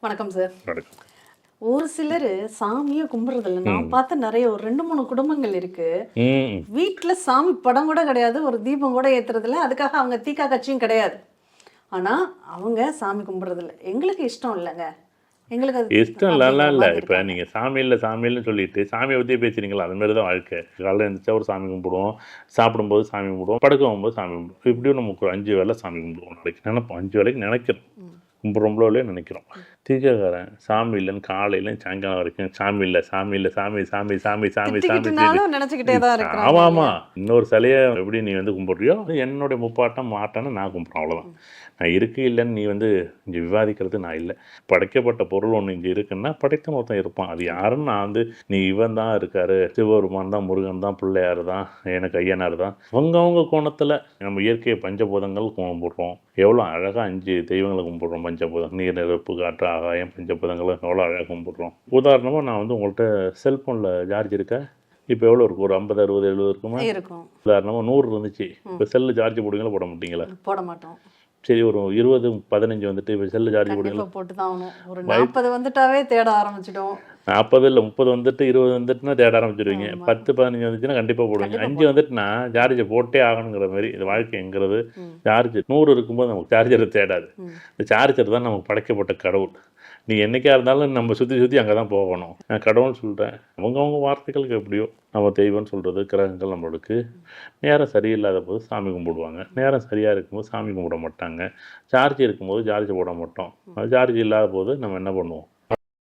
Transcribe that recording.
வணக்கம் சார் ஒரு சிலர் சாமியே கும்பிடுறதில்ல. நான் பார்த்த நிறைய ஒரு ரெண்டு மூணு குடும்பங்கள் இருக்கு. ம். வீட்ல சாமி படம் கூட கிடையாது ஒரு தீபம் கூட ஏத்துறதில்ல. அதுக்காக அவங்க தீக்கா கட்சியும் கிடையாது. ஆனா அவங்க சாமி கும்பிடுறதில்ல. எங்களுக்கு இஷ்டம் இல்லைங்க. எங்களுக்கு அது இஷ்டம் இல்லைலாம் இல்லை இப்போ. நீங்கள் சாமி இல்லை சாமி இல்லைன்னு சொல்லிட்டு சாமியை பற்றியே பேசுறீங்களா? அது மாதிரி தான் வாழ்க்கை. காலையில் எழுந்திரிச்சா ஒரு சாமி கும்பிடுவோம். சாப்பிடும்போது சாமி கும்பிடுவோம். படுக்க போகும்போது சாமி கும்பிடுவோம். இப்படியும் நமக்கு ஒரு அஞ்சு வேளை சாமி கும்பிடுவோம். நாளைக்கு நினைப்போம். அஞ்சு வேலைக்கு நினைக்கிறோம். கும்பிட்றோம்ளோ இல்லையோ நினைக்கிறோம் தீக்காக்காரன் சாமி இல்லைன்னு காலையில சாயங்காலம் வரைக்கும் சாமி இல்லை சாமி இல்லை சாமி சாமி சாமி சாமி சாமி நினைச்சுக்கிட்டே தான் இருக்கிறாங்க ஆமா ஆமா இன்னொரு சிலையை எப்படி நீ வந்து கும்பிடுறியோ அது என்னுடைய முப்பாட்டம் மாட்டான்னு நான் கும்பிட்றேன் அவ்வளவுதான். நான் இருக்கு இல்லைன்னு நீ வந்து இங்க விவாதிக்கிறது நான் இல்லை. படைக்கப்பட்ட பொருள் ஒன்று இங்க இருக்குன்னா படைத்த ஒருத்தன் இருப்பான். அது யாருன்னு நான் வந்து நீ இவன் தான் இருக்காரு சிவபெருமான் தான் முருகன் தான் பிள்ளையார் தான் எனக்கு ஐயனார் தான். அவங்கவங்க கோணத்துல நம்ம இயற்கை பஞ்சபூதங்கள் கும்பிடுறோம். எவ்வளோ அழகா அஞ்சு தெய்வங்களை கும்பிடுறோம். பஞ்சபூதம் நீர் நெருப்பு காற்று ஆகாயம் பஞ்சபூதங்களை எவ்வளோ அழகாக கும்பிடுறோம். உதாரணமா நான் வந்து உங்கள்கிட்ட செல்ஃபோனில் சார்ஜ் இருக்கா? இப்போ எவ்வளோ இருக்கும் ஒரு ஐம்பது அறுபது எழுபது இருக்குமா? இருக்கும். உதாரணமாக நூறு இருந்துச்சு. இப்போ செல்லு சார்ஜ் போடுவீங்களா? போட மாட்டீங்களா? போட மாட்டோம். சரி ஒரு இருபது பதினஞ்சு வந்துட்டு இப்போ செல்லு சார்ஜ் போடுவீங்களா? போட்டு தான் ஆகணும். ஒரு நாற்பது வந்துட்டாவே தேட ஆரம்பிச்சிடும் நாற்பது இல்லை முப்பது வந்துட்டு இருபது வந்துட்டுனா தேட ஆரம்பிச்சிடுவீங்க பத்து பதினஞ்சு வந்துச்சுன்னா கண்டிப்பாக போடுவீங்க. அஞ்சு வந்துட்டுனா சார்ஜ் போட்டே ஆகணுங்கிற மாதிரி இந்த வாழ்க்கைங்கிறது சார்ஜ் நூறு இருக்கும்போது நமக்கு சார்ஜரை தேடாது. இந்த சார்ஜர் தான் நமக்கு படைக்கப்பட்ட கடவுள். நீ என்னைக்கா இருந்தாலும் நம்ம சுற்றி சுற்றி அங்கே தான் போகணும். நான் கடவுள்னு சொல்கிறேன் அவங்கவுங்க வார்த்தைகளுக்கு எப்படியோ நம்ம தெய்வம்னு சொல்கிறது கிரகங்கள் நம்மளுக்கு நேரம் சரியில்லாத போது சாமி கும்பிடுவாங்க. நேரம் சரியாக இருக்கும்போது சாமி கும்பிட மாட்டாங்க. சார்ஜ் இருக்கும்போது சார்ஜ் போட மாட்டோம். சார்ஜ் இல்லாத போது நம்ம என்ன பண்ணுவோம்?